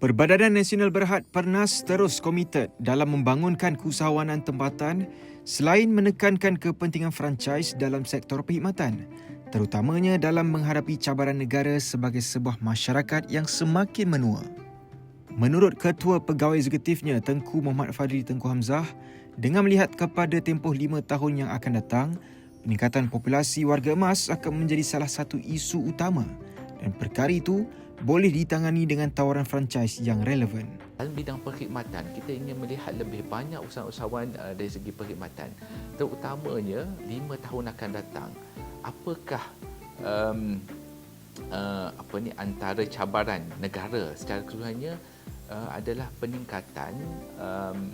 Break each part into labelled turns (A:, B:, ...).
A: Perbadanan Nasional Berhad Pernas terus komited dalam membangunkan keusahawanan tempatan selain menekankan kepentingan franchise dalam sektor perkhidmatan, terutamanya dalam menghadapi cabaran negara sebagai sebuah masyarakat yang semakin menua. Menurut Ketua Pegawai Eksekutifnya Tengku Muhammad Fadli Tengku Hamzah, dengan melihat kepada tempoh lima tahun yang akan datang, peningkatan populasi warga emas akan menjadi salah satu isu utama dan perkara itu boleh ditangani dengan tawaran franchise yang relevan.
B: Dalam bidang perkhidmatan, kita ingin melihat lebih banyak usahawan-usahawan uh, dari segi perkhidmatan. Terutamanya, lima tahun akan datang. Apakah um, uh, apa ni antara cabaran negara secara keseluruhannya uh, adalah peningkatan um,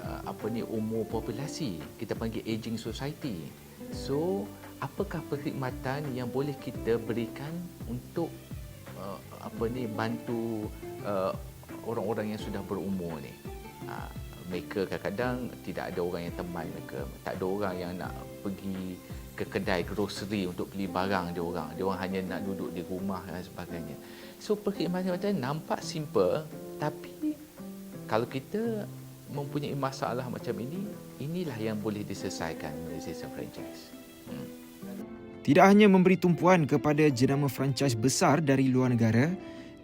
B: uh, apa ni umur populasi. Kita panggil aging society. So, apakah perkhidmatan yang boleh kita berikan untuk uh, apa ni bantu uh, orang-orang yang sudah berumur ni. Uh, mereka kadang-kadang tidak ada orang yang teman mereka, tak ada orang yang nak pergi ke kedai grocery untuk beli barang dia orang. Dia orang hanya nak duduk di rumah dan sebagainya. So perkhidmatan nampak simple tapi kalau kita mempunyai masalah macam ini, inilah yang boleh diselesaikan melalui sistem franchise. Hmm.
A: Tidak hanya memberi tumpuan kepada jenama franchise besar dari luar negara,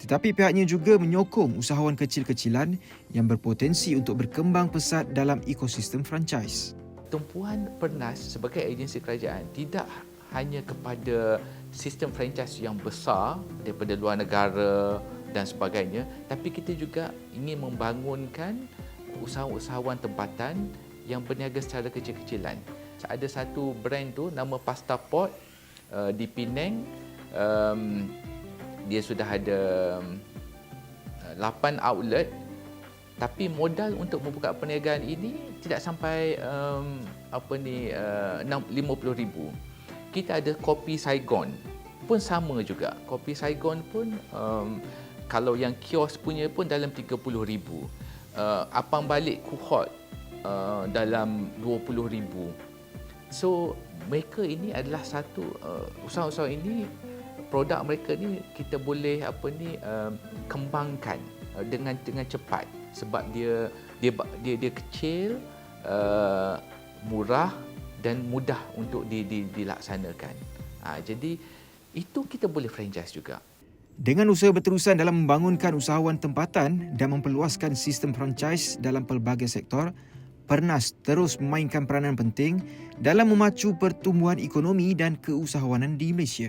A: tetapi pihaknya juga menyokong usahawan kecil-kecilan yang berpotensi untuk berkembang pesat dalam ekosistem franchise.
B: tumpuan Pernas sebagai agensi kerajaan tidak hanya kepada sistem franchise yang besar daripada luar negara dan sebagainya tapi kita juga ingin membangunkan usahawan-usahawan tempatan yang berniaga secara kecil-kecilan. Ada satu brand tu nama Pasta Pot uh, di Penang um, dia sudah ada um, 8 outlet tapi modal untuk membuka perniagaan ini tidak sampai um, apa ni uh, 50,000. Kita ada kopi Saigon pun sama juga. Kopi Saigon pun um, kalau yang kios punya pun dalam 30,000. Uh, apang balik kuhot uh, dalam 20,000. So mereka ini adalah satu uh, usaha-usaha ini produk mereka ni kita boleh apa ni uh, kembangkan uh, dengan dengan cepat sebab dia dia dia dia kecil uh, murah dan mudah untuk di, di, dilaksanakan. Ha, jadi itu kita boleh franchise juga.
A: Dengan usaha berterusan dalam membangunkan usahawan tempatan dan memperluaskan sistem franchise dalam pelbagai sektor, Pernas terus memainkan peranan penting dalam memacu pertumbuhan ekonomi dan keusahawanan di Malaysia.